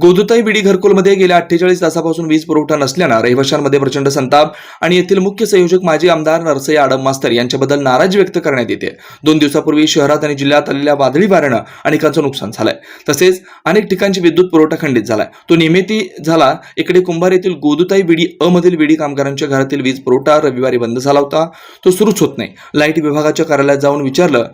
गोदुताई बिडी घरकुलमध्ये गेल्या अठ्ठेचाळीस तासापासून वीज पुरवठा नसल्यानं रहिवाशांमध्ये प्रचंड संताप आणि येथील मुख्य संयोजक माजी आमदार नरसय्या आडम मास्तर यांच्याबद्दल नाराजी व्यक्त करण्यात येते. दोन दिवसापूर्वी शहरात आणि जिल्ह्यात आलेल्या वादळी वाऱ्यानं अनेकांचं नुकसान झालंय. तसेच अनेक ठिकाणची विद्युत पुरवठा खंडित झालाय. तो निमित्ती झाला इकडे कुंभार येथील गोदुताई बिडी अमधील मधील बिडी कामगारांच्या घरातील वीज पुरवठा रविवारी बंद झाला होता. तो सुरूच होत नाही. लाइट विभागाच्या कार्यालयात जाऊन विचारलं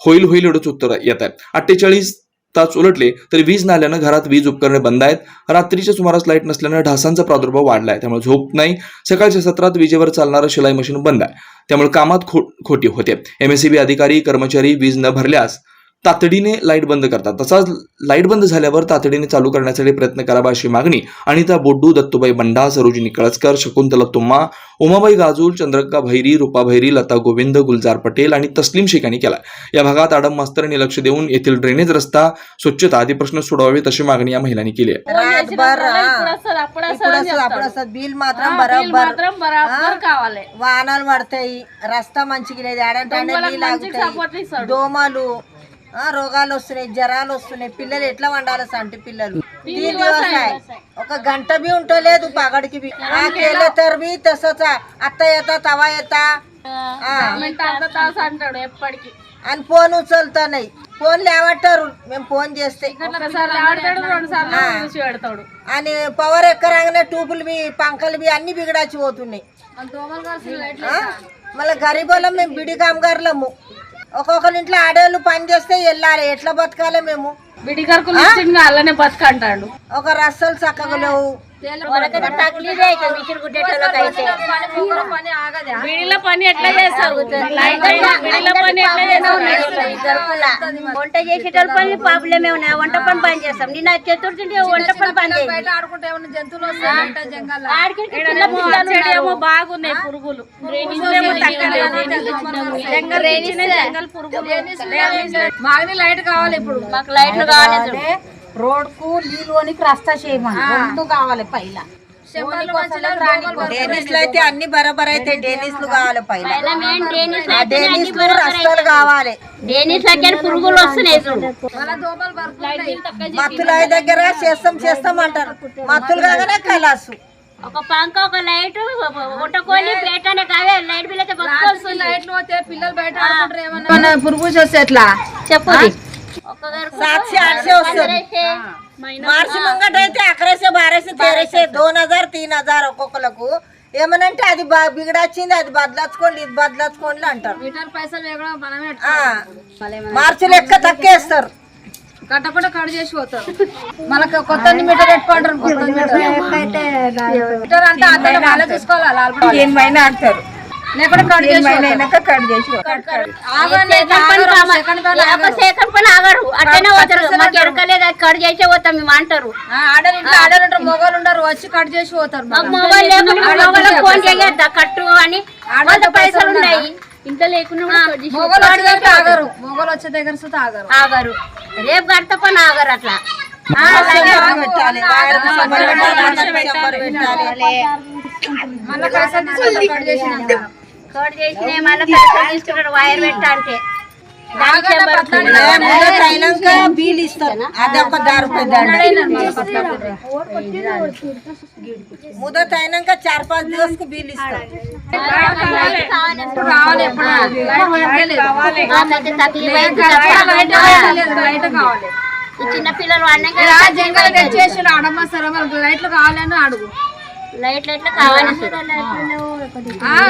होईल होईल एवढंच उत्तर येत आहे. अठ्ठेचाळीस तास उलटले तरी वीज नाल्यानं आल्यानं घरात वीज उपकरणे बंद आहेत. रात्रीच्या सुमारास लाइट नसल्यानं ढासांचा प्रादुर्भाव वाढलाय. त्यामुळे झोप नाही. सकाळच्या सत्रात विजेवर चालणारं शिलाई मशीन बंद आहे. त्यामुळे कामात खो खोटी होते. एमएससीबी अधिकारी कर्मचारी वीज न भरल्यास तातडीने लाइट बंद करतात. तसाच लाइट बंद झाल्यावर तातडीने चालू करण्यासाठी प्रयत्न करावा अशी मागणी अनिता बोड्डू दत्तुबाई बंडा सरोजिनी निकळसकर शकुंतला तुम्मा उमाबाई गाजूल चंद्रका भैरी रुपा भैरी लता गोविंद गुलजार पटेल आणि तस्लीम शेख यांनी केला या भागात आडम मास्तरांनी लक्ष देऊन येथील ड्रेनेज रस्ता स्वच्छता आदी प्रश्न सोडवावेत अशी मागणी या महिलांनी केली आहे. రోగాలు వస్తున్నాయి జ్వరాలు వస్తున్నాయి. పిల్లలు ఎట్లా వండాలి అంటే పిల్లలు? ఒక గంట బి ఉంటలేదు పగడికి బి. కేలో తరిమి ఎప్పటికి. అని ఫోన్ ఉచలుతున్నాయి ఫోన్ లేవట్టారు మేము ఫోన్ చేస్తే. అని పవర్ ఎక్కరాగానే టూపులు బి పంకలు బి అన్ని బిగడాచిపోతున్నాయి మళ్ళీ గరీబ్ మేము బిడి కామగారులము. ఒక్కొక్కరి ఇంట్లో ఆడవాళ్ళు పని చేస్తే వెళ్ళాలి. ఎట్లా బతకాలి మేము? ఇచ్చిండు అలానే బతుకంటాడు. ఒక రస్సలు చక్కగా లేవు. బిడిలో పని ఎట్లా చేస్తారు? వంట చేసేటోళ్ళ పని ప్రాబ్లమే ఉన్నాయి వంట పని పని చేస్తాం. నిన్న చతుర్థి వంట పని పని చెడేమో బాగున్నాయి పురుగులు. డ్రైనేజ్ జంగల్ ఇచ్చిన జంగల్ పురుగులు మాకు లైట్ కావాలి ఇప్పుడు. మాకు లైట్లు కావాలి రోడ్కు నీళ్ళు అని రస్తా చేయమని. రెండు కావాలి పైల. అయితే అన్ని బరాబర్ అయితే డేనిస్లు కావాలి. పైన పైన మెయిన్ డ్రైనేజ్ ఆ డేనిస్లు రస్తాలు కావాలి. పురుగులు వస్తున్నాయి మత్తుల దగ్గర చేస్తాం చేస్తాం అంటారు. మత్తులు కాగానే కైలాసు. ఒక పంక ఒక లైట్ ప్లేట్ అనే కావే లైట్ బిల్ అయితే లైట్లు పోతే పిల్లలు బయట పురుగు చూస్తే ఎట్లా? చెప్పు सातशे आठशे వస్తుంది మార్చి ముంగట అయితే అకరేసే బారేసే తెరేసే దోన్ హజార్ తీన్ హజార్ ఒక్కొక్కలకు ఏమనంటే అది బా- బిగడొచ్చింది అది బదలచ్చుకోండి ఇది బదలచ్చుకోండి అంటారు మీటర్ పైసలు వేయడం మనమే ఆ, మార్చి లెక్క తక్కేస్తారు కట్టకుండా కట్ చేసి పోతారు మనకు కొత్త మీటర్ పెట్టుకుంటారు కొత్త మీటర్ మీటర్ అంటే అందరూ వాళ్ళే చూసుకోవాలి వాళ్ళు ఏమైనా ఆడతారు లేకుంటే కట్ చేసి కట్ చేసి ఆగండి సెకండ్ ఒక సేకం పని ఆగరు అట్లనే పోతారు మాకు ఎరకలేదు అది కట్ చేసే పోతాం మేము అంటారు ఆడలు ఇంట్లో ఆడలు ఉంటారు మొగలు ఉండరు వచ్చి కట్ చేసి పోతారు మాకు మొబైల్ లేకుండా మొబైల్ ఫోన్ చేయొద్దా కట్టు అని పైసలు ఉన్నాయి ఇంత లేకుండా కూడా కట్ చేసి మొగలు వచ్చే దగ్గర ఆగరు మొగలు వచ్చే దగ్గర సుతా ఆగరు ఆగరు రేపు కడత పని ఆగరు అట్లా మళ్ళీ కట్ చేసినాక చేసిన మళ్ళీ పైసలు వైర్ పెట్ట అంటే ముందట అయినాక బిల్ దారి ముదత చార్ పాంచ్ దివస్కు బిల్ ఈ చిన్న పిల్లలు అన్నాక ఇలా జంగల్ తెచ్చేసి అడమ్మ సరే మనకు లైట్లు కావాలని అడుగు. లైట్ లైట్లు కావాలి?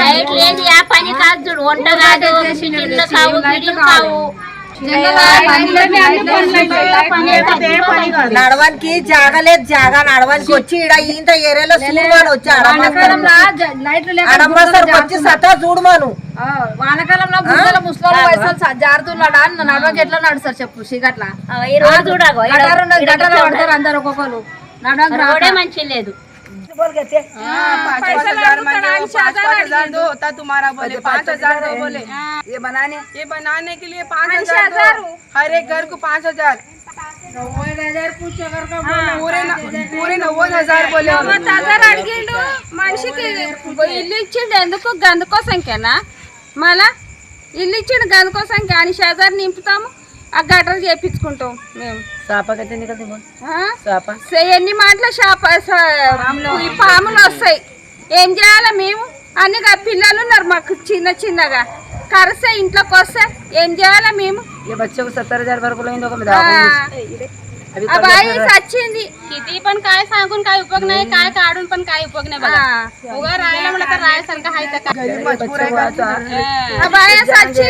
లైట్ లేదు ఆ పని కాదు చూడు వంట కాదు ఇల్లు కావు గిడిలు కావు. నడవానికి జాగలేదు జాగా నడవానికి వచ్చి ఇంత ఏరియాలో చూడమని వచ్చి అడమ్మసారికి వచ్చి సతా చూడమను వానకాలంలో ముసలి వయసు జారుతున్నాడా? నడవకి ఎట్లా నడుస్తారు చెప్పు సిగట్లా ఆ, ఈ రోజు చూడగో ఈడ- గటారు ఉన్నది, ఈడ గటాలో పడతారు అందరు ఒక్కొక్కరు నడవకి రా- రోడే మంచి లేదు दो होता तुम्हारा बोले पाँच हजार दो बोले ये बनाने ये बनाने के लिए पाँच हजार दो हर एक घर को पाँच हजार पूरे न- पूरे नव्वद हजार बोले హజార్ అడిగిండు మనిషికి ఇల్లు ఇచ్చిండు ఎందుకు గందుకోసంకేనా మళ్ళా ఇల్లు ఇచ్చిండు గందుకోసంకే అని హజార్ నింపుతాము ఆ గటర్ చేపించుకుంటాం మేము సాపకైతే నీకు అది ఆ? సాప సే- ఎన్ని మాటల షాప్ ఈ పాములు వస్తాయి ఏం చేయాలి మేము అని గా పిల్లలు ఉన్నారు మాకు చిన్న చిన్నగా కరిస్తే ఇంట్లోకి వస్తే ఏం చేయాలి మేము ये बच्चे को सत्तर हजार भर बोलो इन लोगों में ఆ, अभी ఆ బాయి చచ్చింది किती पण काय सांगून काय उपयोग नाही काय काढून पण काय उपयोग नाही बघा उगा राहायला म्हणलं तर राहायसारखं हाय तर काय ఆ బాయ చచ్చి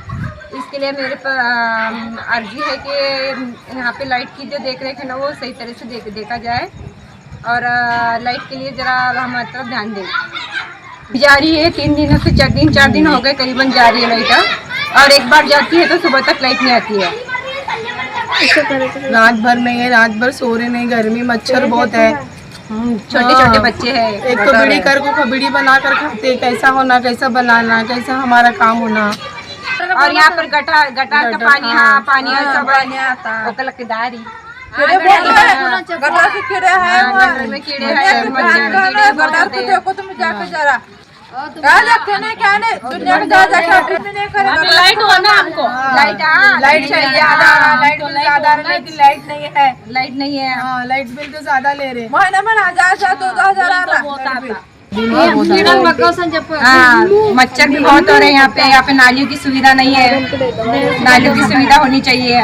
इसके लिए मेरे अर्जी है कि यहाँ पे लाइट की जो देख रेख है ना वो सही तरह से देख, देखा जाए। और लाइट के लिए ज़रा हमारी तरफ़ ध्यान दें। जा रही है तीन दिनों से चार दिन चार दिन हो गए करीबन जा रही है लाइट और एक बार जाती है तो सुबह तक लाइट नहीं आती है। रात भर नहीं है रात भर सो रहे नहीं गर्मी मच्छर बहुत है। छोटे छोटे बच्चे हैं एक तो बीड़ी कर को बीड़ी बना कर खाते कैसा होना कैसा बनाना कैसा हमारा काम होना। और यहाँ पर गटार गटार का पानी हाँ पानी है सब ओकर लग के दारी गटर के कीड़े हैं कीड़े हैं कीड़े बहुत होते हैं। देखो तुम जाके जरा। क्या देखते नहीं क्या नहीं दुनिया में जा जाके ऑपरेशन नहीं करेगा। लाईट हो ना हमको। लाइट हाँ लाइट चाहिए ज़्यादा लाइट बिल ज़्यादा है, लेकिन लाइट नहीं है। लाइट नहीं है। हाँ लाइट बिल तो ज़्यादा ले रहे। महीने में हज़ार से दो दो हज़ार आ रहा है हाँ मच्छर भी बहुत हो रहे हैं यहाँ पे। यहाँ पे नालियों की सुविधा नहीं है। नालियों की सुविधा होनी चाहिए।